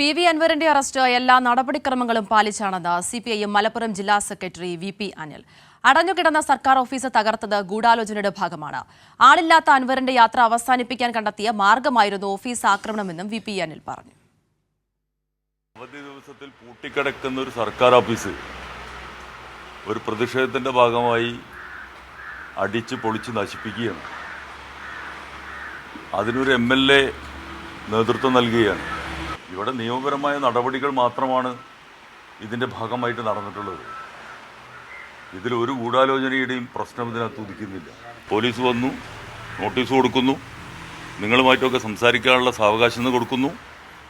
P V അൻവറിന്റെ arrest എല്ലാ നടപടിക്രമങ്ങളും പാലിച്ചാണെന്ന് C P I M Malappuram ജില്ലാ സെക്രട്ടറി വി പി അനിൽ. അടഞ്ഞുകിടന്ന സർക്കാർ ഓഫീസ് തകർത്തത് ഗൂഢാലോചനയുടെ ഭാഗമാണ്. ആളില്ലാത്ത അൻവറിന്റെ യാത്ര അവസാനിപ്പിക്കാൻ കണ്ടെത്തിയ മാർഗമായിരുന്നു ഓഫീസ് ആക്രമണമെന്നും വി പി അനിൽ പറഞ്ഞു. അവധി ദിവസത്തിൽ പൂട്ടിക്കിടക്കുന്ന ഒരു സർക്കാർ ഓഫീസ് ഒരു പ്രതിഷേധത്തിന്റെ ഭാഗമായി അടിച്ച് പൊളിച്ച് നശിപ്പിക്കുകയാണ്. അതിനൊരു എം എൽ എ നേതൃത്വം നൽകുകയാണ്. ഇവിടെ നിയമപരമായ നടപടികൾ മാത്രമാണ് ഇതിന്റെ ഭാഗമായിട്ട് നടന്നിട്ടുള്ളത്. ഇതിൽ ഒരു ഗൂഢാലോചനയുടെയും പ്രശ്നം ഇതിനകത്ത് ഉദിക്കുന്നില്ല. പോലീസ് വന്നു നോട്ടീസ് കൊടുക്കുന്നു നിങ്ങളുമായിട്ടൊക്കെ സംസാരിക്കാനുള്ള സാവകാശം കൊടുക്കുന്നു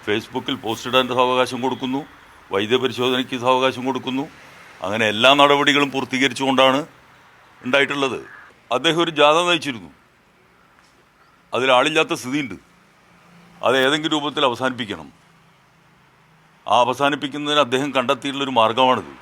ഫേസ്ബുക്കിൽ പോസ്റ്റ് ഇടാന്റെ സാവകാശം കൊടുക്കുന്നു വൈദ്യപരിശോധനയ്ക്ക് സാവകാശം കൊടുക്കുന്നു. അങ്ങനെ എല്ലാ നടപടികളും പൂർത്തീകരിച്ചുകൊണ്ടാണ് ഉണ്ടായിട്ടുള്ളത്. അദ്ദേഹം ഒരു ജാഥ നയിച്ചിരുന്നു. അതിൽ ആളില്ലാത്ത സ്ഥിതിയുണ്ട്. അത് ഏതെങ്കിലും രൂപത്തിൽ അവസാനിപ്പിക്കണം. ആ അവസാനിപ്പിക്കുന്നതിന് അദ്ദേഹം കണ്ടെത്തിയിട്ടുള്ളൊരു മാർഗമാണിത്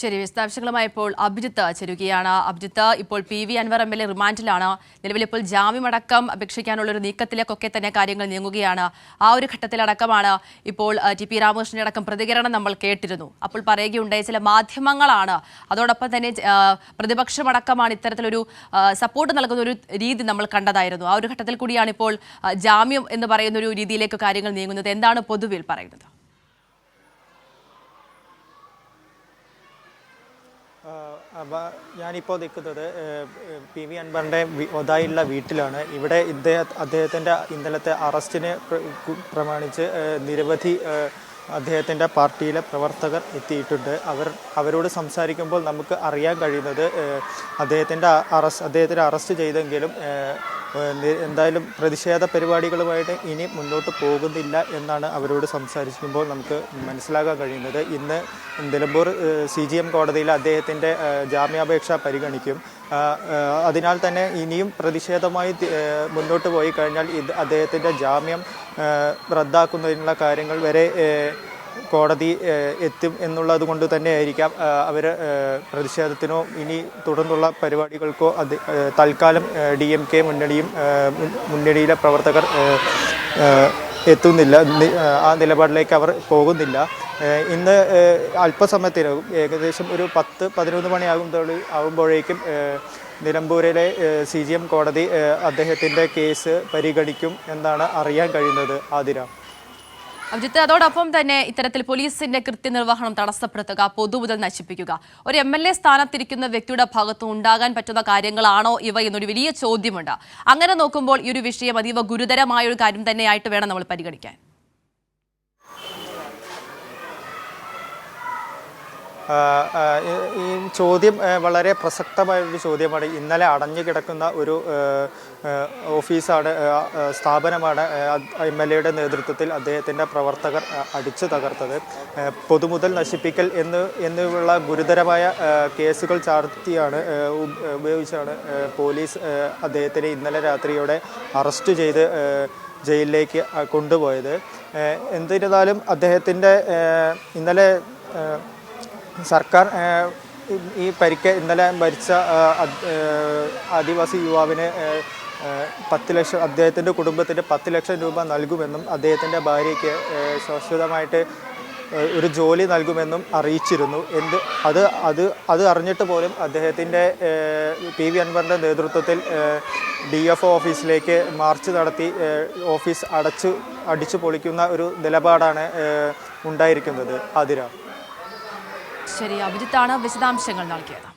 ശരി വിശദാംശങ്ങളുമായി ഇപ്പോൾ അഭിജിത്ത് ചേരുകയാണ്. അഭിജിത്ത് ഇപ്പോൾ P V Anvar M L A റിമാൻഡിലാണ്. നിലവിൽ ഇപ്പോൾ ജാമ്യമടക്കം അപേക്ഷിക്കാനുള്ള ഒരു നീക്കത്തിലേക്കൊക്കെ തന്നെ കാര്യങ്ങൾ നീങ്ങുകയാണ്. ആ ഒരു ഘട്ടത്തിലടക്കമാണ് ഇപ്പോൾ ടി പി രാമകൃഷ്ണന്റെ അടക്കം പ്രതികരണം നമ്മൾ കേട്ടിരുന്നു. അപ്പോൾ പറയുകയുണ്ടായ ചില മാധ്യമങ്ങളാണ്. അതോടൊപ്പം തന്നെ പ്രതിപക്ഷമടക്കമാണ് ഇത്തരത്തിലൊരു സപ്പോർട്ട് നൽകുന്ന ഒരു രീതി നമ്മൾ കണ്ടതായിരുന്നു. ആ ഒരു ഘട്ടത്തിൽ കൂടിയാണ് ഇപ്പോൾ ജാമ്യം എന്ന് പറയുന്ന ഒരു രീതിയിലേക്ക് കാര്യങ്ങൾ നീങ്ങുന്നത്. എന്താണ് പൊതുവിൽ പറയുന്നത്? അപ്പോൾ ഞാനിപ്പോൾ നിൽക്കുന്നത് പി വി അൻവറിന്റെ ഒതായുള്ള വീട്ടിലാണ്. ഇവിടെ ഇദ്ദേഹം അദ്ദേഹത്തിന്റെ ഇന്നലത്തെ അറസ്റ്റിനെ പ്രമാണിച്ച് നിരവധി അദ്ദേഹത്തിന്റെ പാർട്ടിയിലെ പ്രവർത്തകർ എത്തിയിട്ടുണ്ട്. അവർ അവരോട് സംസാരിക്കുമ്പോൾ നമുക്ക് അറിയാൻ കഴിയുന്നത് അദ്ദേഹത്തിന്റെ അറസ്റ്റ് അദ്ദേഹത്തിനെ അറസ്റ്റ് ചെയ്തെങ്കിലും എന്തായാലും പ്രതിഷേധ പരിപാടികളുമായിട്ട് ഇനി മുന്നോട്ട് പോകുന്നില്ല എന്നാണ് അവരോട് സംസാരിക്കുമ്പോൾ നമുക്ക് മനസ്സിലാക്കാൻ കഴിയുന്നത്. ഇന്ന് നിലമ്പൂർ സി ജി എം കോടതിയിൽ അദ്ദേഹത്തിന്റെ ജാമ്യാപേക്ഷ പരിഗണിക്കും. അതിനാൽ തന്നെ ഇനിയും പ്രതിഷേധമായി മുന്നോട്ട് പോയി കഴിഞ്ഞാൽ ഇത് അദ്ദേഹത്തിന്റെ ജാമ്യം റദ്ദാക്കുന്നതിനുള്ള കാര്യങ്ങൾ വരെ കോടതി എത്തും എന്നുള്ളത് കൊണ്ട് തന്നെയായിരിക്കാം അവർ പ്രതിഷേധത്തിനോ ഇനി തുടർന്നുള്ള പരിപാടികൾക്കോ അത് തൽക്കാലം ഡി എം കെ മുന്നണിയും മുന്നണിയിലെ പ്രവർത്തകർ എത്തുന്നില്ല. ആ നിലപാടിലേക്ക് അവർ പോകുന്നില്ല. ഇന്ന് അല്പസമയത്തിനാകും ഏകദേശം ഒരു പത്ത് പതിനൊന്ന് മണിയാകും ആകുമ്പോഴേക്കും നിലമ്പൂരിലെ സി ജി എം കോടതി അദ്ദേഹത്തിന്റെ കേസ് പരിഗണിക്കും എന്നാണ് അറിയാൻ കഴിയുന്നത്. ആതിര. അഭിജിത്ത് അതോടൊപ്പം തന്നെ ഇത്തരത്തിൽ പോലീസിന്റെ കൃത്യനിർവഹണം തടസ്സപ്പെടുത്തുക പൊതുമുതൽ നശിപ്പിക്കുക. ഒരു എം എൽ എ സ്ഥാനത്തിരിക്കുന്ന വ്യക്തിയുടെ ഭാഗത്ത് ഉണ്ടാകാൻ പറ്റുന്ന കാര്യങ്ങളാണോ ഇവ എന്നൊരു വലിയ ചോദ്യമുണ്ട്. അങ്ങനെ നോക്കുമ്പോൾ ഈ ഒരു വിഷയം അതീവ ഗുരുതരമായ ഒരു കാര്യം തന്നെയായിട്ട് വേണം നമ്മൾ പരിഗണിക്കാൻ ആ, ആ, ഈ- ചോദ്യം വളരെ പ്രസക്തമായ ഒരു ചോദ്യമാണ്. ഇന്നലെ അടഞ്ഞു കിടക്കുന്ന ഒരു ഓഫീസാണ് സ്ഥാപനമാണ് എം എൽ എയുടെ നേതൃത്വത്തിൽ അദ്ദേഹത്തിന്റെ പ്രവർത്തകർ അടിച്ചു തകർത്തത്. പൊതുമുതൽ നശിപ്പിക്കൽ എന്ന് എന്നുള്ള ഗുരുതരമായ കേസുകൾ ചാർത്തിയാണ് ഉപയോഗിച്ചാണ് പോലീസ് അദ്ദേഹത്തിനെ ഇന്നലെ രാത്രിയോടെ അറസ്റ്റ് ചെയ്ത് ജയിലിലേക്ക് കൊണ്ടുപോയത്. എന്നിരുന്നാലും അദ്ദേഹത്തിന്റെ ഇന്നലെ സർക്കാർ ഈ- പരിക്ക് ഇന്നലെ മരിച്ച ആദിവാസി യുവാവിന് പത്ത് ലക്ഷം അദ്ദേഹത്തിന്റെ കുടുംബത്തിന് പത്ത് ലക്ഷം രൂപ നൽകുമെന്നും അദ്ദേഹത്തിന്റെ ഭാര്യയ്ക്ക് ശാശ്വതമായിട്ട് ഒരു ജോലി നൽകുമെന്നും അറിയിച്ചിരുന്നു. എന്ത് അത് അത് അത് അറിഞ്ഞിട്ട് പോലും അദ്ദേഹത്തിന്റെ പി വി അൻവറിന്റെ നേതൃത്വത്തിൽ ഡി എഫ് ഓഫീസിലേക്ക് മാർച്ച് നടത്തി ഓഫീസ് അടച്ചു അടിച്ചു പൊളിക്കുന്ന ഒരു നിലപാടാണ് ഉണ്ടായിരിക്കുന്നത്. ആതിര. ശരി അഭിജിത്താണ് വിശദാംശങ്ങൾ നൽകിയത്.